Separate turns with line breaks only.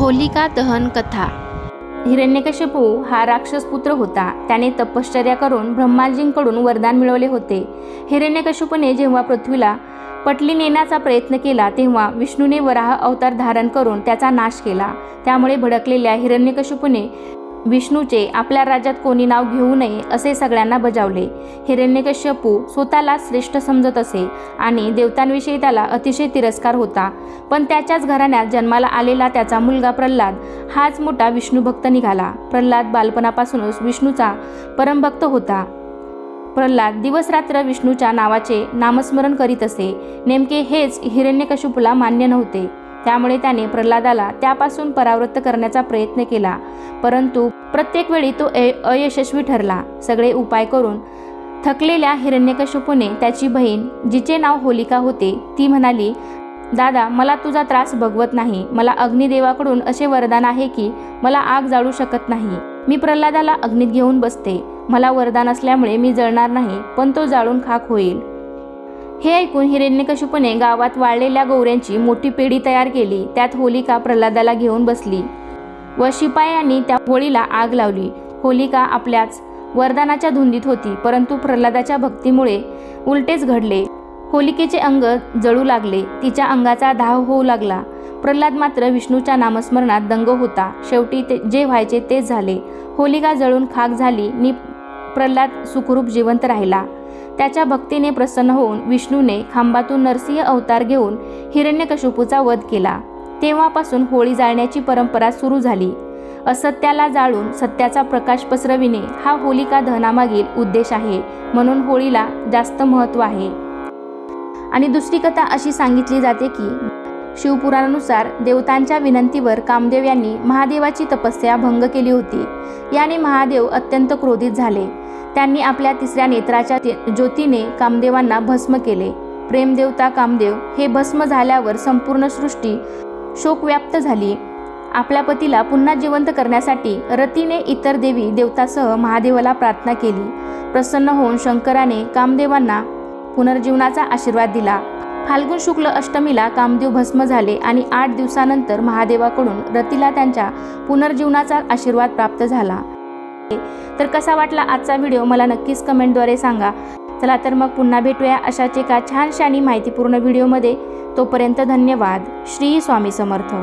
होलिका दहन कथा.
हिरण्यकशिपू हा राक्षस पुत्र होता. त्याने तपश्चर्या करून ब्रह्माजींकडून वरदान मिळवले होते. हिरण्यकशिपूने जेव्हा पृथ्वीला पटली नेण्याचा प्रयत्न केला तेव्हा विष्णूने वराह अवतार धारण करून त्याचा नाश केला. त्यामुळे भडकलेल्या हिरण्यकशिपूने विष्णूचे आपल्या राज्यात कोणी नाव घेऊ नये असे सगळ्यांना बजावले. हिरण्यकश्यपू स्वतःला श्रेष्ठ समजत असे आणि देवतांविषयी त्याला अतिशय तिरस्कार होता. पण त्याच्याच घराण्यात जन्माला आलेला त्याचा मुलगा प्रल्हाद हाच मोठा विष्णूभक्त निघाला. प्रल्हाद बालपणापासूनच विष्णूचा परमभक्त होता. प्रल्हाद दिवसरात्र विष्णूच्या नावाचे नामस्मरण करीत असे. नेमके हेच हिरण्यकश्यपूला मान्य नव्हते. त्यामुळे त्याने प्रल्हादाला त्यापासून परावृत्त करण्याचा प्रयत्न केला. परंतु प्रत्येक वेळी तो अयशस्वी ठरला. सगळे उपाय करून थकलेल्या हिरण्यकशिपूने त्याची बहीण जिचे नाव होलिका होते ती म्हणाली दादा मला तुझा त्रास भगवत नाही. मला अग्निदेवाकडून असे वरदान आहे की मला आग जाळू शकत नाही. मी प्रल्हादाला अग्नीत घेऊन बसते. मला वरदान असल्यामुळे मी जळणार नाही पण तो जाळून खाक होईल. हे ऐकून हिरण्यकशिपूने गावात वाळलेल्या गौऱ्यांची मोठी पेढी तयार केली. त्यात होलिका प्रल्हादाला घेऊन बसली. व शिपायांनी त्या होळीला आग लावली. होलिका आपल्याच वरदानाच्या धुंदीत होती परंतु प्रल्हादाच्या भक्तीमुळे उलटेच घडले. होलिकेचे अंग जळू लागले तिच्या अंगाचा धाव होऊ लागला. प्रल्हाद मात्र विष्णूच्या नामस्मरणात दंग होता. शेवटी ते जे व्हायचे तेच झाले. होलिका जळून खाक झाली नि प्रल्हाद सुखरूप जिवंत राहिला. त्याच्या भक्तीने प्रसन्न होऊन विष्णूने खांबातून नरसिंह अवतार घेऊन हिरण्यकशुपूचा वध केला. तेव्हापासून होळी जाळण्याची परंपरा सुरू झाली. असत्याला जाळून सत्याचा प्रकाश पसरविणे हा होलिका दहनामागील उद्देश आहे म्हणून होळीला जास्त महत्त्व आहे. आणि दुसरी कथा अशी सांगितली जाते की शिवपुराणानुसार देवतांच्या विनंतीवर कामदेव यांनी महादेवाची तपस्या भंग केली होती. याने महादेव अत्यंत क्रोधित झाले. त्यांनी आपल्या तिसऱ्या नेत्राच्या ज्योतीने कामदेवांना भस्म केले. प्रेमदेवता कामदेव हे भस्म झाल्यावर संपूर्ण सृष्टी शोकव्याप्त झाली. आपल्या पतीला पुन्हा जिवंत करण्यासाठी रतीने इतर देवी देवतासह महादेवाला प्रार्थना केली. प्रसन्न होऊन शंकराने कामदेवांना पुनर्जीवनाचा आशीर्वाद दिला. फाल्गुन शुक्ल अष्टमीला कामदेव भस्म झाले आणि आठ दिवसानंतर महादेवाकडून रतीला त्यांच्या पुनर्जीवनाचा आशीर्वाद प्राप्त झाला. तर कसा वाटला आजचा व्हिडिओ? मला नक्कीच कमेंटद्वारे सांगा. चला तर मग पुन्हा भेटूया अशाच एका छानशा आणि माहितीपूर्ण व्हिडिओमध्ये. तोपर्यंत धन्यवाद. श्री स्वामी समर्थ.